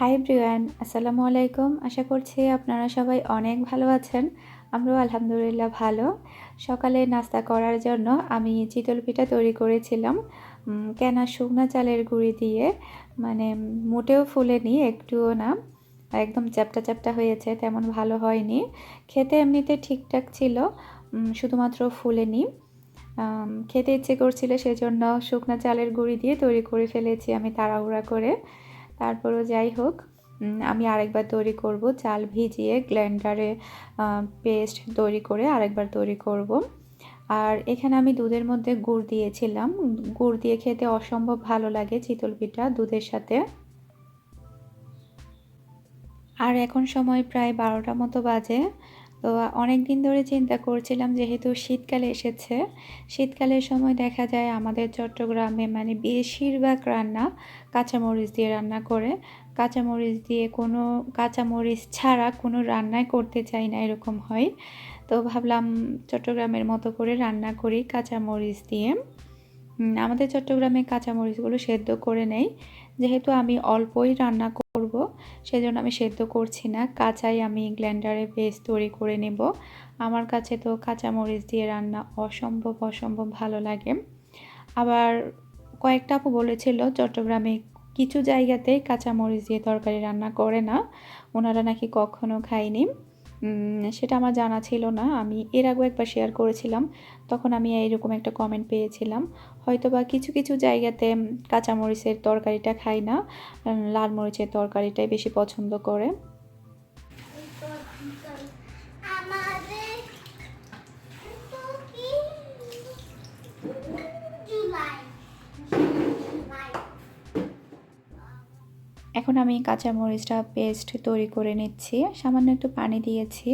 High Brian আসসালামু আলাইকুম। আশা করছি আপনারা সবাই অনেক ভালো আছেন। আমরাও আলহামদুলিল্লাহ ভালো। সকালে নাস্তা করার জন্য আমি চিতল পিঠা তৈরি করেছিলাম। কেনা শুকনো চালের গুঁড়ি দিয়ে। মানে মোটেও ফুলেনি, একটুও না। একদম চ্যাপটা চ্যাপটা হয়েছে, তেমন ভালো হয়নি। খেতে এমনিতে ঠিকঠাক ছিল শুধুমাত্র ফুলেনি। খেতে ইচ্ছে করছিল, সেজন্য শুকনো চালের গুঁড়ি দিয়ে তৈরি করে ফেলেছি আমি তাড়াহুড়া করে। তারপরও যাই হোক আমি আরেকবার তৈরি করব চাল ভিজিয়ে গ্ল্যান্ডারে পেস্ট তৈরি করে আরেকবার তৈরি করব। আর এখানে আমি দুধের মধ্যে গুড় দিয়েছিলাম। গুড় দিয়ে খেতে অসম্ভব ভালো লাগে চিতল পিঠা দুধের সাথে। আর এখন সময় প্রায় বারোটা মতো বাজে। তো অনেক দিন ধরে চিন্তা করছিলাম যেহেতু শীতকালে এসেছে, শীতকালের সময় দেখা যায় আমাদের চট্টগ্রামে মানে বেশিরভাগ রান্না কাঁচামরিচ দিয়ে রান্না করে। কাঁচামরিচ দিয়ে কোনো, কাঁচামরিচ ছাড়া কোনো রান্নাই করতে চাই না এরকম হয়। তো ভাবলাম চট্টগ্রামের মতো করে রান্না করি কাঁচামরিচ দিয়ে। আমাদের চট্টগ্রামে কাঁচামরিচগুলো সেদ্ধ করে নেই। যেহেতু আমি অল্পই রান্না করব, সেজন্য আমি সেদ্ধ করছি না। কাঁচাই আমি গ্ল্যান্ডারে পেস্ট তৈরি করে নেব। আমার কাছে তো কাঁচামরিচ দিয়ে রান্না অসম্ভব অসম্ভব ভালো লাগে। আবার কয়েকটা আপু বলেছিল, চট্টগ্রামে কিছু জায়গাতে কাঁচামরিচ দিয়ে তরকারি রান্না করে না। ওনারা নাকি কখনো খায়নি। সেটা আমার জানা ছিল না। আমি এর আগেও একবার শেয়ার করেছিলাম। তখন আমি এইরকম একটা কমেন্ট পেয়েছিলাম। হয়তো বা কিছু কিছু জায়গাতে কাঁচামরিচের তরকারিটা খাই না। লাল মরিচের তরকারিটাই বেশি পছন্দ করে আমাদের তো কি জুলাই জুলাই এখন আমি কাঁচামরিচটা পেস্ট তৈরি করে নিচ্ছি। সামান্য একটু পানি দিয়েছি।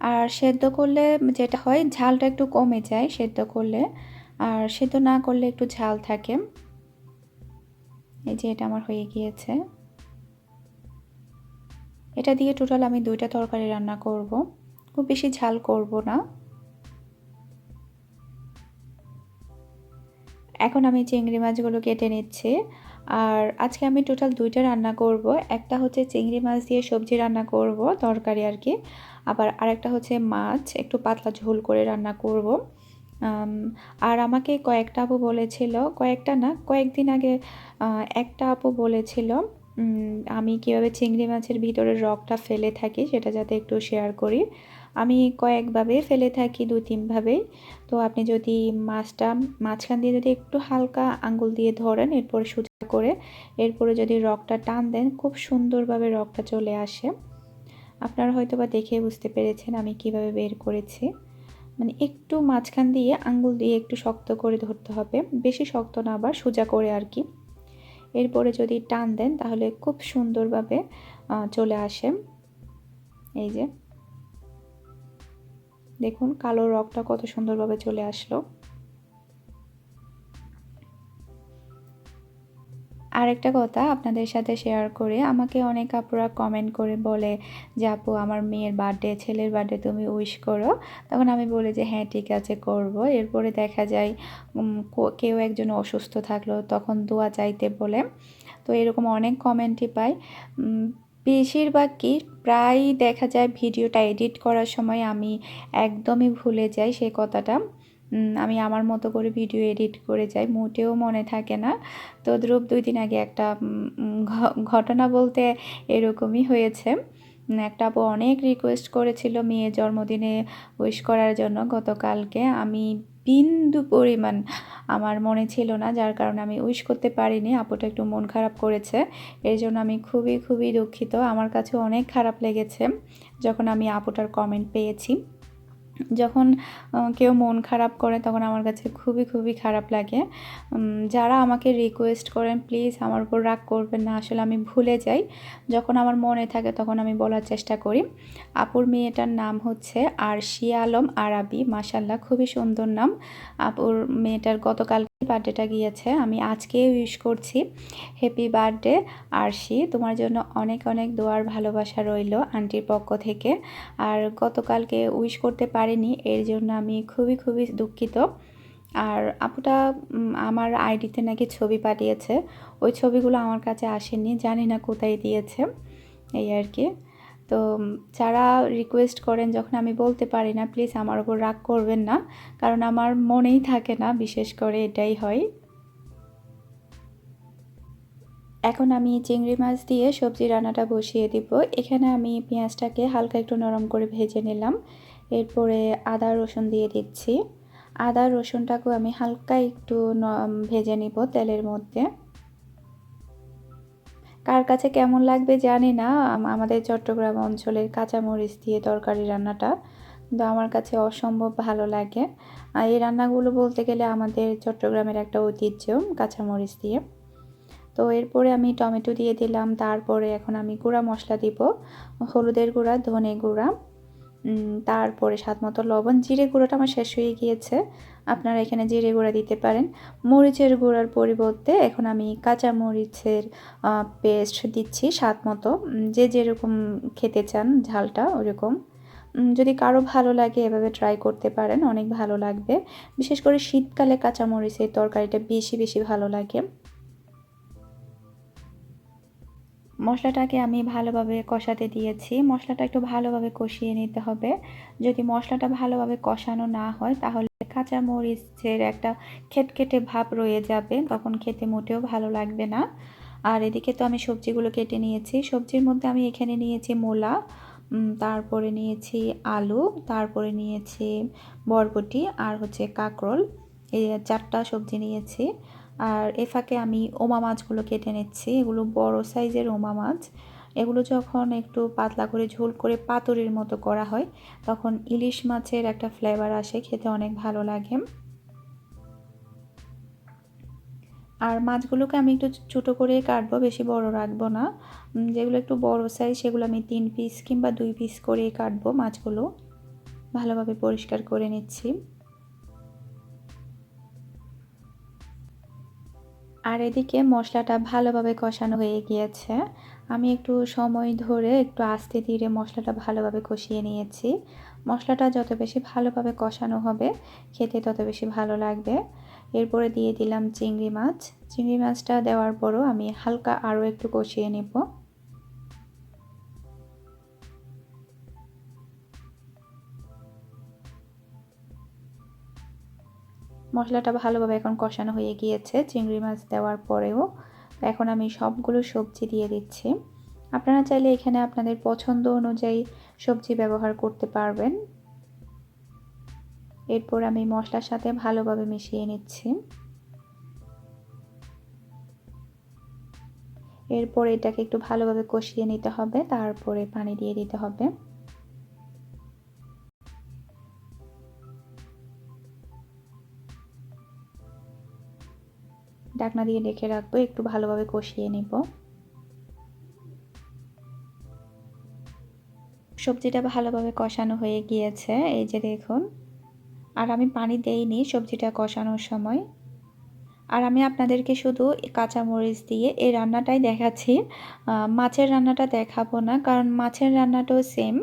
আর সেদ্ধ করলে যেটা হয়, ঝালটা একটু কমে যায় সেদ্ধ করলে। আর সেদ্ধ না করলে একটু ঝাল থাকে। এই যে এটা আমার হয়ে গিয়েছে। এটা দিয়ে টোটাল আমি দুইটা তরকারি রান্না করব। খুব বেশি ঝাল করব না। এখন আমি চিংড়ি মাছগুলো কেটে নিচ্ছি। আর আজকে আমি টোটাল দুইটা রান্না করব। একটা হচ্ছে চিংড়ি মাছ দিয়ে সবজি রান্না করব, তরকারি আর কি। আবার আরেকটা হচ্ছে মাছ, একটু পাতলা ঝোল করে রান্না করব। আর আমাকে কয়েকটা আপু বলেছিল, কয়েকটা না, কয়েকদিন আগে একটা আপু বলেছিল আমি কীভাবে চিংড়ি মাছের ভিতরের রগটা ফেলে থাকি সেটা যাতে একটু শেয়ার করি। আমি কয়েকভাবে ফেলে থাকি দু তিনভাবেই তো আপনি যদি মাছটা, মাঝখান দিয়ে যদি একটু হালকা আঙ্গুল দিয়ে ধরেন, এরপর সোজা করে, এরপরে যদি রগটা টান দেন, খুব সুন্দরভাবে রগটা চলে আসে। আপনারা হয়তো বা দেখে বুঝতে পেরেছেন আমি কীভাবে বের করেছি। মানে একটু মাঝখান দিয়ে, আঙ্গুল দিয়ে একটু শক্ত করে ধরতে হবে। বেশি শক্ত না, আবার সোজা করে আর কি। এরপরে যদি টান দেন, তাহলে খুব সুন্দরভাবে চলে আসে। এই যে। দেখুন, কালো রগটা কত সুন্দরভাবে চলে আসলো। আরেকটা কথা আপনাদের সাথে শেয়ার করে, আমাকে অনেক আপুরা কমেন্ট করে বলে যে, আপু, আমার মেয়ের বার্থডে ছেলের বার্থডে তুমি উইশ করো। তখন আমি বলি যে হ্যাঁ ঠিক আছে, করব। এরপরে দেখা যায় কেউ একজন অসুস্থ থাকল, তখন দোয়া চাইতে বলে। তো এরকম অনেক কমেন্টই পাই। উম, বেশিরভাগ কি? প্রায় দেখা যায় ভিডিওটা এডিট করার সময় আমি একদমই ভুলে যাই সেই কথাটা। আমি আমার মতো করে ভিডিও এডিট করে যাই মোটেও মনে থাকে না। তো ধ্রুব দুই দিন আগে একটা ঘটনা বলতে এরকমই হয়েছে। একটা আপু অনেক রিকোয়েস্ট করেছিল মেয়ের জন্মদিনে উইশ করার জন্য গতকালকে। আমি বিন্দু পরিমাণ আমার মনে ছিল না, যার কারণে আমি উইশ করতে পারিনি। আপুটা একটু মন খারাপ করেছে, এর জন্য আমি খুবই খুবই দুঃখিত। আমার কাছে অনেক খারাপ লেগেছে, যখন আমি আপুটার কমেন্ট পেয়েছি। যখন কেউ মন খারাপ করে তখন আমার কাছে খুবই খুবই খারাপ লাগে। যারা আমাকে রিকোয়েস্ট করেন প্লিজ আমার উপর রাগ করবেন না, আসলে আমি ভুলে যাই। যখন আমার মনে থাকে তখন আমি বলার চেষ্টা করি। আপুর মেয়েটার নাম হচ্ছে আরশি আলম আরাবি মাসাল্লাহ খুবই সুন্দর নাম। আপুর মেয়েটার গতকাল বার্থডেটা গিয়েছে। আমি আজকে উইশ করছি। Happy birthday Arshi. তোমার জন্য অনেক অনেক দোয়ার ভালোবাসা রইল আন্টির পক্ষ থেকে। আর গতকালকে উইশ করতে পারিনি, এর জন্য আমি খুবই খুবই দুঃখিত। আর আপুটা আমার আইডিতে নাকি ছবি পাঠিয়েছে। ওই ছবিগুলো আমার কাছে আসেনি, জানি না কোথায় দিয়েছে। এই আর কি। তো যারা রিকোয়েস্ট করেন যখন আমি বলতে পারি না প্লিজ আমার ওপর রাগ করবেন না। কারণ আমার মনেই থাকে না, বিশেষ করে এটাই হয়। এখন আমি চিংড়ি মাছ দিয়ে সবজি রান্নাটা বসিয়ে দিব। এখানে আমি পেঁয়াজটাকে হালকা একটু নরম করে ভেজে নিলাম। এরপরে আদা, রসুন দিয়ে দিচ্ছি। আদা, রসুনটাকেও আমি হালকা একটু ভেজে নিব তেলের মধ্যে। কার কাছে কেমন লাগবে জানি না। আমাদের চট্টগ্রাম অঞ্চলের কাঁচামরিচ দিয়ে তরকারি রান্নাটা কিন্তু আমার কাছে অসম্ভব ভালো লাগে। আর এই রান্নাগুলো বলতে গেলে আমাদের চট্টগ্রামের একটা ঐতিহ্য কাঁচামরিচ দিয়ে। তো এরপরে আমি টমেটো দিয়ে দিলাম, তারপরে এখন আমি গুঁড়া মশলা দিব, হলুদের গুঁড়া, ধনে গুঁড়া তারপরে স্বাদ মতো লবণ, জিরে গুঁড়োটা আমার শেষ হয়ে গিয়েছে। আপনারা এখানে জিরে গুঁড়া দিতে পারেন। মরিচের গুঁড়ার পরিবর্তে এখন আমি কাঁচা মরিচের পেস্ট দিচ্ছি স্বাদ মতো। যে যেরকম খেতে চান, ঝালটা ওরকম। যদি কারও ভালো লাগে এভাবে ট্রাই করতে পারেন, অনেক ভালো লাগবে। বিশেষ করে শীতকালে কাঁচা মরিচের তরকারিটা বেশি বেশি ভালো লাগে। মশলাটাকে আমি ভালোভাবে কষাতে দিয়েছি। মশলাটা একটু ভালোভাবে কষিয়ে নিতে হবে। যদি মশলাটা ভালোভাবে কষানো না হয়, তাহলে কাঁচা মরিচের একটা খেটখেটে ভাব রয়ে যাবে। তখন খেতে মোটেও ভালো লাগবে না। আর এদিকে তো আমি সবজিগুলো কেটে নিয়েছি। সবজির মধ্যে আমি এখানে নিয়েছি মূলা তারপরে নিয়েছি আলু, তারপরে নিয়েছি বরবটি আর হচ্ছে কাঁকরোল। এই চারটা সবজি নিয়েছি। আর এ ফাঁকে আমি ওমা মাছগুলো কেটে নিচ্ছি। এগুলো বড় সাইজের ওমা মাছ। এগুলো যখন একটু পাতলা করে ঝোল করে পাতুরির মতো করা হয়, তখন ইলিশ মাছের একটা ফ্লেভার আসে, খেতে অনেক ভালো লাগে। আর মাছগুলোকে আমি একটু ছোটো করে কাটবো, বেশি বড় রাখব না। যেগুলো একটু বড় সাইজ সেগুলো আমি তিন পিস কিংবা দুই পিস করে কাটবো মাছগুলো। ভালোভাবে পরিষ্কার করে নিচ্ছি। আর এদিকে মশলাটা ভালোভাবে কষানো হয়ে গিয়েছে। আমি একটু সময় ধরে একটু আস্তে ধীরে মশলাটা ভালোভাবে কষিয়ে নিয়েছি। মশলাটা যত বেশি ভালোভাবে কষানো হবে, খেতে তত বেশি ভালো লাগবে। এরপরে দিয়ে দিলাম চিংড়ি মাছ। চিংড়ি মাছটা দেওয়ার পরও আমি হালকা আরও একটু কষিয়ে নেব। মশলাটা ভালোভাবে এখন কষানো হয়ে গিয়েছে। চিংড়ি মাছ দেওয়ার পরেও এখন আমি সবগুলো সবজি দিয়ে দিচ্ছি। আপনারা চাইলে এখানে আপনাদের পছন্দ অনুযায়ী সবজি ব্যবহার করতে পারবেন। এরপর আমি মশলার সাথে ভালোভাবে মিশিয়ে নিচ্ছি। এরপর এটাকে একটু ভালোভাবে কষিয়ে নিতে হবে, তারপরে পানি দিয়ে দিতে হবে। ঢাকনা দিয়ে ঢেকে রাখব, একটু ভালোভাবে কষিয়ে নিব। সবজিটা ভালোভাবে কষানো হয়ে গিয়েছে, এই যে দেখুন। আর আমি পানি দেইনি সবজিটা কষানোর সময়। আর আমি আপনাদেরকে শুধু কাঁচামরিচ দিয়ে এই রান্নাটাই দেখাচ্ছি। মাছের রান্নাটা দেখাবো না, কারণ মাছের রান্নাটাও সেম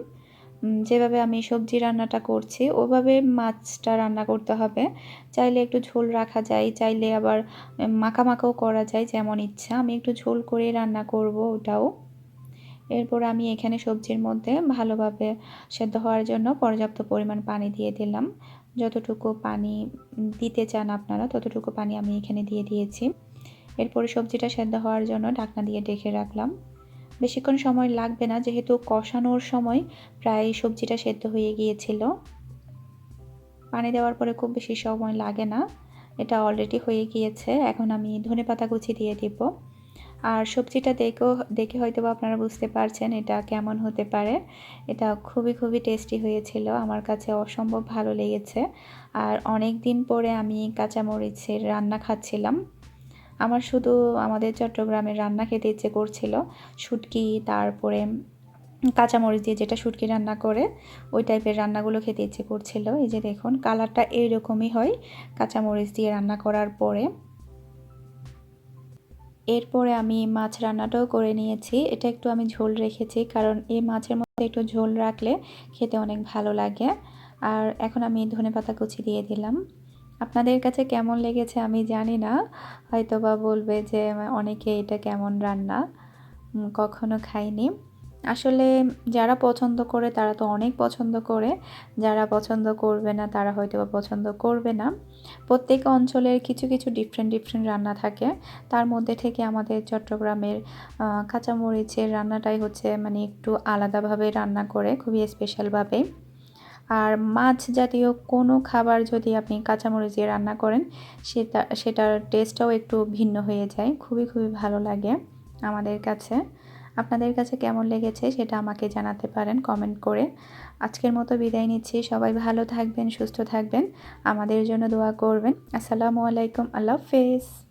যেভাবে আমি সবজি রান্নাটা করছি, ওভাবে মাছটা রান্না করতে হবে। চাইলে একটু ঝোল রাখা যায়, চাইলে আবার মাখা মাখাও করা যায় যেমন ইচ্ছা। আমি একটু ঝোল করে রান্না করব ওটাও। এরপর আমি এখানে সবজির মধ্যে ভালোভাবে সেদ্ধ হওয়ার জন্য পর্যাপ্ত পরিমাণ পানি দিয়ে দিলাম। যতটুকু পানি দিতে চান আপনারা, ততটুকু পানি আমি এখানে দিয়ে দিয়েছি। এরপরে সবজিটা সেদ্ধ হওয়ার জন্য ঢাকনা দিয়ে ডেকে রাখলাম। বেশিক্ষণ সময় লাগবে না, যেহেতু কষানোর সময় প্রায় সবজিটা সেদ্ধ হয়ে গিয়েছিল। পানি দেওয়ার পরে খুব বেশি সময় লাগে না, এটা অলরেডি হয়ে গিয়েছে, এখন আমি ধনে পাতা কুচি দিয়ে দিব। আর সবজিটা দেখেও দেখে হয়তো বা আপনারা বুঝতে পারছেন এটা কেমন হতে পারে। এটা খুবই খুবই টেস্টি হয়েছিল, আমার কাছে অসম্ভব ভালো লেগেছে। আর অনেক দিন পরে আমি কাঁচামরিচের রান্না খাচ্ছিলাম আমার শুধু আমাদের চট্টগ্রামের রান্না খেতে ইচ্ছে করছিল। শুটকি, তারপরে কাঁচামরিচ দিয়ে যেটা শুটকি রান্না করে, ওই টাইপের রান্নাগুলো খেতে ইচ্ছে করছিল। এই যে দেখুন, কালারটা এইরকমই হয় কাঁচামরিচ দিয়ে রান্না করার পরে। এরপরে আমি মাছ রান্নাটাও করে নিয়েছি। এটা একটু আমি ঝোল রেখেছি, কারণ এই মাছের মধ্যে একটু ঝোল রাখলে খেতে অনেক ভালো লাগে। আর এখন আমি ধনে পাতা কুচি দিয়ে দিলাম। আপনাদের কাছে কেমন লেগেছে আমি জানি না। হয়তো বা বলবে যে, অনেকে এটা কেমন রান্না? কখনো খাইনি। আসলে যারা পছন্দ করে, তারা তো অনেক পছন্দ করে। যারা পছন্দ করবে না, তারা হয়তো বা পছন্দ করবে না। প্রত্যেক অঞ্চলের কিছু কিছু ডিফারেন্ট ডিফারেন্ট রান্না থাকে। তার মধ্যে থেকে আমাদের চট্টগ্রামের কাঁচামরিচের রান্নাটাই হচ্ছে মানে একটু আলাদাভাবে রান্না করে, খুবই স্পেশালভাবে আর মাছ জাতীয় কোনো খাবার যদি আপনি কাঁচামরিচ দিয়ে রান্না করেন, সেটা, সেটার টেস্টটাও একটু ভিন্ন হয়ে যায়। খুবই খুবই ভালো লাগে আমাদের কাছে। আপনাদের কাছে কেমন লেগেছে সেটা আমাকে জানাতে পারেন কমেন্ট করে। আজকের মতো বিদায় নিচ্ছি। সবাই ভালো থাকবেন, সুস্থ থাকবেন। আমাদের জন্য দোয়া করবেন। আসসালামু আলাইকুম। আল্লাহ হাফেজ।